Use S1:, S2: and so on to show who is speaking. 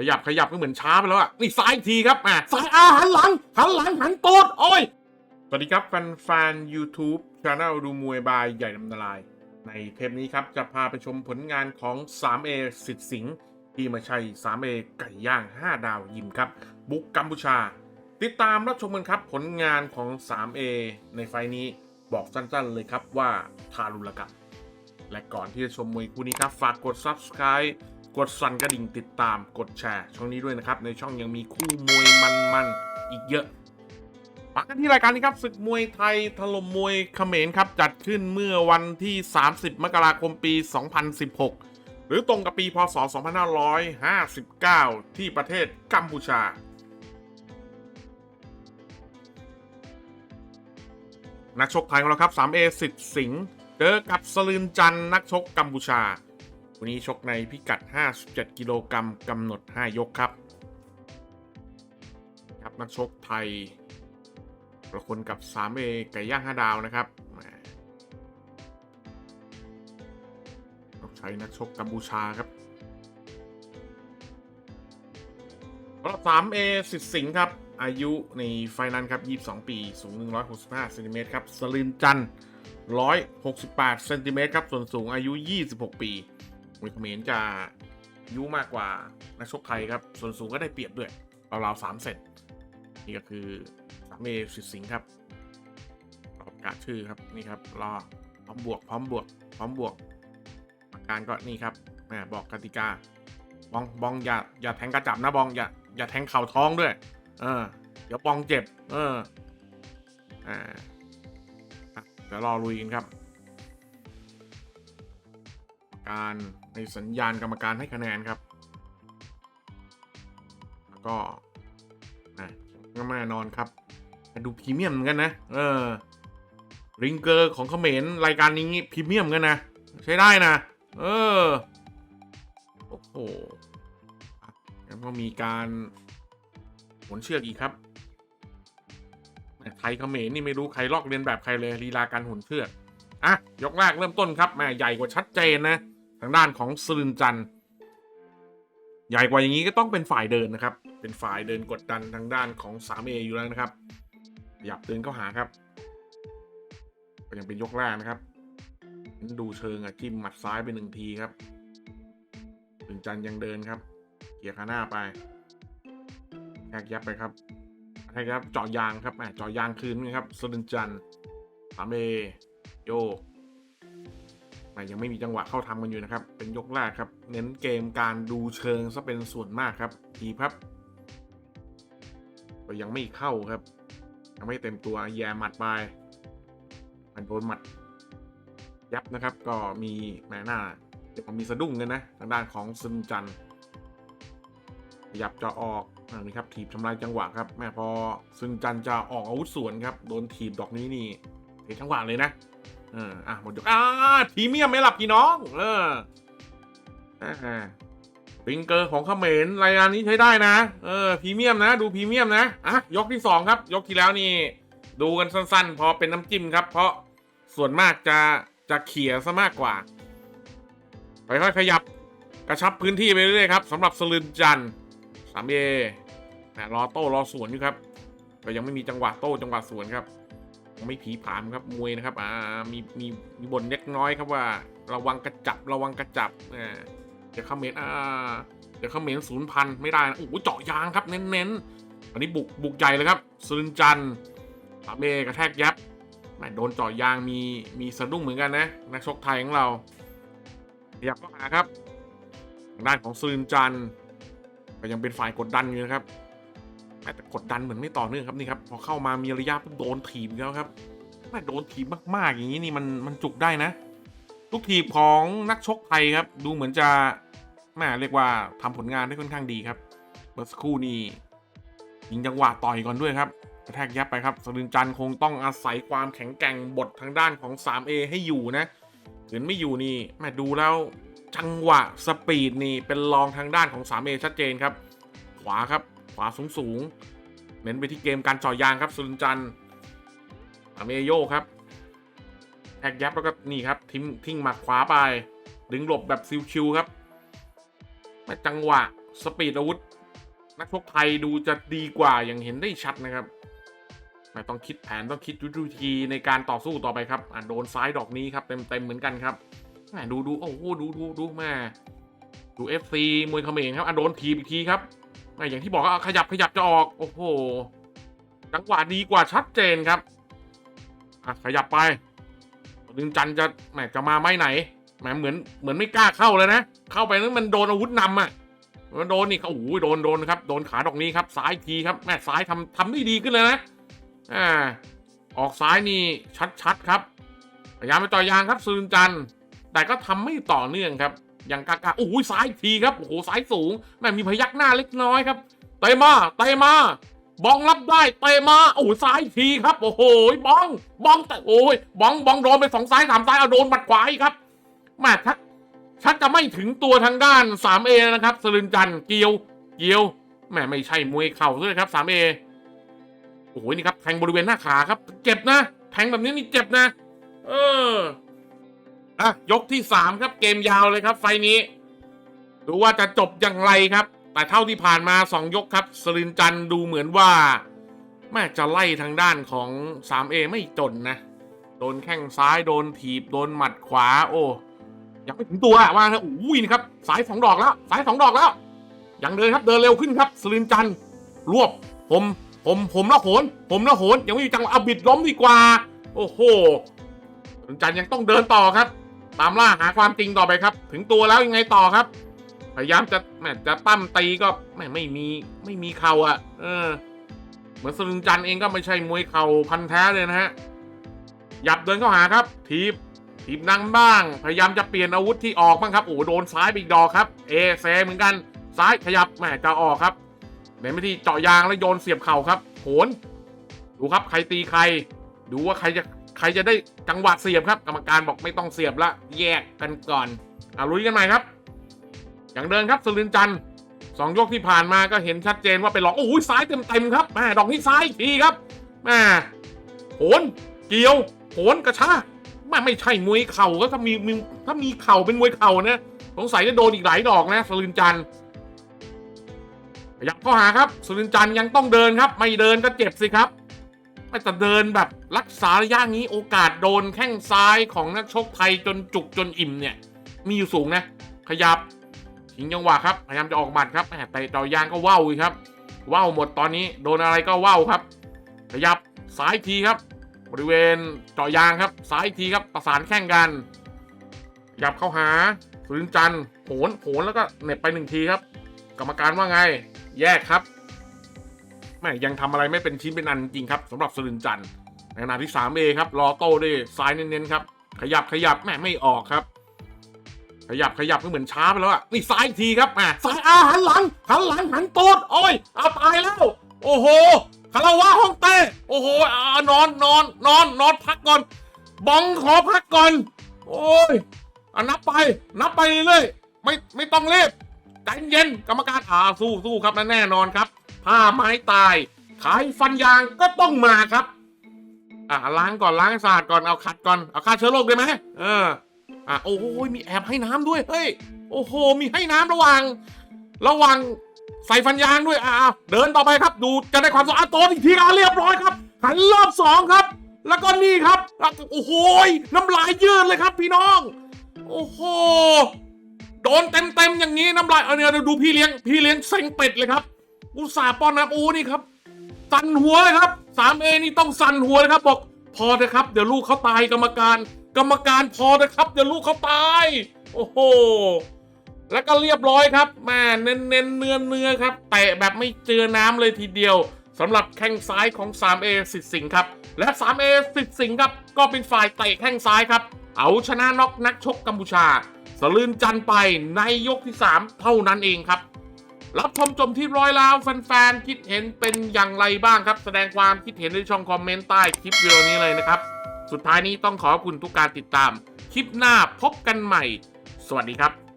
S1: ขยับขยับก็เหมือนช้าไปแล้วอะนี่ซ้ายอีกทีครับอะซ้ายอ่าหันหลังหันหลังหันตูดโอ้ยสวัสดีครับแฟนแฟน YouTube Channel ดูมวยบายใหญ่น้ำนลาย ในเทปนี้ครับ จะพาไปชมผลงานของ 3A สิทธิ์สิงห์ที่มาใช่ 3A ไก่ย่าง 5 ดาวยิมครับ บุกกัมพูชา ติดตามรับชมกันครับผลงานของ 3A ในไฟนี้บอกสั้นๆเลยครับว่าทารุณกรรมและก่อนที่จะชมมวยคู่นี้ครับ ฝากกด Subscribe กดสั่นกระดิ่งติดตามกดแชร์ ช่องนี้ด้วยนะครับ ในช่องยังมีคู่มวยมันๆอีกเยอะปักกันที่รายการนี้ครับศึกมวยไทยถล่มมวยเขมรครับ จัดขึ้นเมื่อวันที่ 30 มกราคมปี 2016 หรือตรงกับปีพศ 2559 ที่ประเทศกัมพูชานักชกไทยของเราครับ 3A สิทธิ์สิงห์เจอกับสลืนจันนักชกกัมพูชา วันนี้ชกในพิกัด 57 กิโลกรัมกำหนด 5 ยกครับ ครับนักชกไทยประคนกับ 3A ไก่ย่าง 5 ดาวนะครับต้องใช้นักชกกัมพูชาครับสำหรับ 3A สิทธิ์สิงห์ครับ อายุในไฟนั้นครับ 22 ปี สูง 165เซนติเมตรครับ สลินจันทร์168เซนติเมตรครับ ส่วนสูงอายุ 26 ปี มวยเขมรจะยุมากกว่านักชกไทยครับ ส่วนสูงก็ได้เปรียบด้วยราวๆ3เซนนี่ก็คือสามเอสิสิงครับรอประกาศชื่อครับนี่ครับรอพร้อมบวกพร้อมบวกพร้อมบวกอาการก็นี่ครับบอกกติกาบองบองอย่าอย่าแทงกระจับนะบองอย่าอย่าแทงเข่าท้องด้วย เออ เดี๋ยวปองเจ็บ เอออ่าเดี๋ยวรอลุยกันครับ การ ในสัญญาณกรรมการให้คะแนนครับ แล้วก็อะก็แน่นอนครับ ดูพรีเมียมกันนะ เออ ริงเกอร์ของเขมรรายการนี้พรีเมียมกันนะ ใช้ได้นะ เออ โอ้โหแล้วก็มีการหมุนเชือกอีกครับไทยเขมรนี่ไม่รู้ใครลอกเลียนแบบใครเลยลีลาการหมุนเชือกอะยกแรกเริ่มต้นครับแม่ใหญ่กว่าชัดเจนนะ ทางด้านของสลึนจันใหญ่กว่าอย่างนี้ก็ต้องเป็นฝ่ายเดินนะครับ เป็นฝ่ายเดินกดดันทางด้านของ 3A อยู่แล้วนะครับขยับเดินเข้าหาครับก็ยังเป็นยกแรกนะครับดูเชิงอะจิ้มหมัดซ้ายไปหนึ่งทีครับสลึนจันยังเดินครับเกี่ยขาหน้าไปแทกยับไปครับแทกยับเจาะยางครับแหมเจาะยางคืนนะครับสลึนจันทร์ 3A โยก แต่ยังไม่มีจังหวะเข้าทำกันอยู่นะครับ เป็นยกแรกครับ เน้นเกมการดูเชิงซะเป็นส่วนมากครับทีบครับก็ยังไม่เข้าครับ ยังไม่เต็มตัวแย่หมัดไป มันโดนหมัด ยับนะครับ ก็มีแหมหน้าเดี๋ยวมีสะดุ้งกันนะทางด้านของซึนจันขยับจะออกอันนี้ครับถีบทำลายจังหวะครับ แม่พอซึนจันจะออกอาวุธสวนครับ โดนถีบดอกนี้นี่เสียจังหวะเลยนะ เอออะหมดยกอ่าพรีเมียมไม่หลับพี่น้อง เอออ่าปิงเกอร์ของเขมรรายการนี้ใช้ได้นะ เออพรีเมียมนะ ดูพรีเมียมนะอะยกที่สองครับ ยกที่แล้วนี่ ดูกันสั้นๆ พอเป็นน้ำจิ้มครับ เพราะส่วนมากจะจะเขี่ยซะมากกว่าไปค่อยๆขยับกระชับพื้นที่ไปเรื่อยๆครับสำหรับสลึนจันสามเอนะรอโต้รอสวนอยู่ครับ ก็ยังไม่มีจังหวะโต้จังหวะสวนครับ ไม่ผีผามครับมวยนะครับอ่ามีมีมีบนเล็กน้อยครับว่า ระวังกระจับระวังกระจับอ่าเดี๋ยวเขมรอ่าเดี๋ยวเขมรศูนย์พันไม่ได้นะโอ้โหเจาะยางครับเน้นๆอันนี้บุกบุกใหญ่เลยครับสุรินจันทร์ปาเมกระแทกยับแม่โดนเจาะยางมีมีสะดุ้งเหมือนกันนะนักชกไทยของเราขยับเข้าหาครับ ด้านของสุรินจันทร์ก็ยังเป็นฝ่ายกดดันอยู่นะครับ แต่กดดันเหมือนไม่ต่อเนื่องครับนี่ครับพอเข้ามามีระยะปุ๊บโดนถีบแล้วครับแม่โดนถีบมากๆอย่างนี้นี่มันมันจุกได้นะ ลูกถีบของนักชกไทยครับ ดูเหมือนจะแม่เรียกว่าทำผลงานได้ค่อนข้างดีครับเมื่อสักครู่นี่ยิงจังหวะต่อยก่อนด้วยครับกระแทกยับไปครับสรินจันคงต้องอาศัยความแข็งแกร่งบททางด้านของ 3A ให้อยู่นะถึงไม่อยู่นี่แม่ดูแล้วจังหวะสปีดนี่เป็นรองทางด้านของ 3A ชัดเจนครับ ขวาครับ ขวาสูงสูงๆเน้นไปที่เกมการจ่อยางครับสุรินจันอเมโยครับแทกยับแล้วก็นี่ครับทิ้งทิ้งหมัดขวาไป ดึงหลบแบบซิวชิวครับแต่จังหวะสปีดอาวุธ นักชกไทยดูจะดีกว่าอย่างเห็นได้ชัดนะครับไม่ต้องคิดแผนต้องคิดยุทธวิธีในการต่อสู้ต่อไปครับอะโดนซ้ายดอกนี้ครับเต็มเต็มเหมือนกันครับดูดูโอ้โหดูดูดูแม่ดูเอฟซีมวยเขมรครับอะโดนทีอีกทีครับ อย่างที่บอกว่าขยับขยับจะออก โอ้โห จังหวะดีกว่าชัดเจนครับอะขยับไปดึงจันจะแหมจะมาไม่ไหนแหมเหมือนเหมือนไม่กล้าเข้าเลยนะ เข้าไปนั้นมันโดนอาวุธนำอะมันโดนนี่เขาโอ้โหโดนโดนครับ โดนขาดอกนี้ครับ ซ้ายทีครับแม่ซ้ายทำทำได้ดีขึ้นเลยนะ อ่า ออกซ้ายนี่ชัดๆครับพยายามไปต่อยางครับซูนจัน แต่ก็ทำไม่ต่อเนื่องครับ อย่างกากาโอ้โหซ้ายทีครับโอ้โหซ้ายสูงแม่มีพยักหน้าเล็กน้อยครับเตะมาเตะมาบองรับได้เตะมาโอ้โหซ้ายทีครับ โอ้โหบองบองแต่โอ้ยบองบองโดนไปสองซ้ายสามซ้ายเอาโดนบัดขวาครับแม่ทักชักจะไม่ถึงตัวทางด้าน 3A นะครับสลึนจันเกียวเกียวแหมไม่ใช่มวยเข่าด้วยครับ 3A โอ้โหนี่ครับแทงบริเวณหน้าขาครับ เจ็บนะแทงแบบนี้นี่เจ็บนะ เออ อะยกที่3ครับเกมยาวเลยครับ ไฟนี้ดูว่าจะจบอย่างไรครับ แต่เท่าที่ผ่านมา2ยกครับสลินจันดูเหมือนว่าแม่จะไล่ทางด้านของ 3A ไม่จนนะ โดนแข้งซ้ายโดนถีบ โดนหมัดขวา โอ้ยังไม่ถึงตัวว่านะอุ้ยนี่ครับ สายสองดอกแล้ว สายสองดอกแล้ว ยังเดินครับเดินเร็วขึ้นครับสลินจันรวบผมผมผมละโหน ผมละโหน ยังไม่มีจังหวะเอาบิดล้มดีกว่า โอ้โหสลินจันยังต้องเดินต่อครับ ตามล่าหาความจริงต่อไปครับ ถึงตัวแล้วยังไงต่อครับ พยายามจะแหมจะตั้มตีก็แหมไม่มีไม่มีเข่าอะ เออ เหมือนสลินจันเองก็ไม่ใช่มวยเข่าพันแท้เลยนะฮะหยับเดินเข้าหาครับ ทีบทีมนั่งบ้าง พยายามจะเปลี่ยนอาวุธที่ออกบ้างครับโอ้โดนซ้ายไปอีกดอกครับ เอเซเหมือนกันซ้ายขยับแหมจะออกครับเน้นไปที่เจาะยางแล้วโยนเสียบเข่าครับโหนดูครับใครตีใคร ดูว่าใครจะ ใครจะได้จังหวะเสียบครับ กรรมการบอกไม่ต้องเสียบละแยกกันก่อนอะลุยกันใหม่ครับ อย่างเดินครับสลินจันทร์สองยกที่ผ่านมาก็เห็นชัดเจนว่าไปหลอกโอ้โหซ้ายเต็มๆครับแม่ดอกนี้ซ้ายอีกทีครับแม่โหนเกี่ยวโหนกระชากม่ไม่ใช่มวยเข่าก็ถ้ามีมีถ้ามีเข่าเป็นมวยเข่านะสงสัยจะโดนอีกหลายดอกนะสลินจันทร์ขยับเข้าหาครับสลินจันทร์ยังต้องเดินครับ ไม่เดินก็เจ็บสิครับ แต่เดินแบบรักษาระยะนี้โอกาสโดนแข้งซ้ายของนักชกไทยจนจุกจนอิ่มเนี่ย มีอยู่สูงนะ ขยับทิ้งจังหวะครับพยายามจะออกหมัดครับแหมแต่ต่อยางก็ว่าวครับว่าวหมดตอนนี้โดนอะไรก็ว่าวครับ ขยับซ้ายทีครับ บริเวณเจาะยางครับซ้ายทีครับประสานแข่งกันขยับเข้าหาสุรินจันโหนโหนแล้วก็เหน็บไปหนึ่งทีครับ กรรมการว่าไง แยกครับ แม่ยังทำอะไรไม่เป็นชิ้นเป็นอันจริงครับสำหรับสุรินทร์จันทร์ในขณะที่ 3A ครับรอโต้ด้วยซ้ายเน้นๆครับ ขยับขยับแม่ไม่ออกครับ ขยับขยับก็เหมือนช้าไปแล้วอะนี่ซ้ายอีกทีครับอะซ้ายอาหันหลังหันหลังหันตูดโอ้ยเอาตายแล้ว โอ้โหคาราวะห้องเต้โอ้โหอานอนนอนนอนนอนพักก่อนบองขอพักก่อน โอ้ยอะนับไป นับไปเรื่อยไม่ไม่ต้องรีบใจเย็นกรรมการอ่าสู้สู้ครับและแน่นอนครับ ผ้าไม้ตาย ขายฟันยางก็ต้องมาครับ อะล้างก่อนล้างสะอาดก่อนเอาขัดก่อนเอาฆ่าเชื้อโรคได้ไหมเอออะโอ้โหมีแอบให้น้ำด้วยเฮ้ยโอ้โหมีให้น้ำระหว่าง ระหว่างใส่ฟันยางด้วยอ่าเดินต่อไปครับ ดูจะได้ความสะอาดตัวอีกทีอะเรียบร้อยครับหันรอบสองครับ แล้วก็นี่ครับโอ้โหน้ำลายยืดเลยครับ พี่น้อง โอ้โหโดนเต็มเต็มๆอย่างนี้น้ำลายเอาเนี่ยดูพี่เลี้ยงพี่เลี้ยงเซ็งเป็ดเลยครับ อุตส่าห์ป้อนน้ำโอ้นี่ครับ สั่นหัวเลยครับสามเอนี่ต้องสั่นหัวเลยครับ บอกพอเถอะครับ เดี๋ยวลูกเขาตายกรรมการ กรรมการพอเถอะครับ เดี๋ยวลูกเขาตาย โอ้โหแล้วก็เรียบร้อยครับแม่เน้นเน้นเนื้อเนื้อครับเตะแบบไม่เจอน้ำเลยทีเดียวสำหรับแข้งซ้ายของ 3A สิทธิ์สิงห์ครับ และ 3A สิทธิ์สิงห์ครับก็เป็นฝ่ายเตะแข้งซ้ายครับ เอาชนะน็อกนักชกกัมพูชา สลืนจันไปในยกที่ 3 เท่านั้นเองครับ รับชมจมที่ร้อยแล้วแฟนๆ คิดเห็นเป็นอย่างไรบ้างครับ แสดงความคิดเห็นในช่องคอมเมนต์ใต้คลิปวิดีโอนี้เลยนะครับ สุดท้ายนี้ต้องขอบคุณทุกการติดตาม คลิปหน้าพบกันใหม่ สวัสดีครับ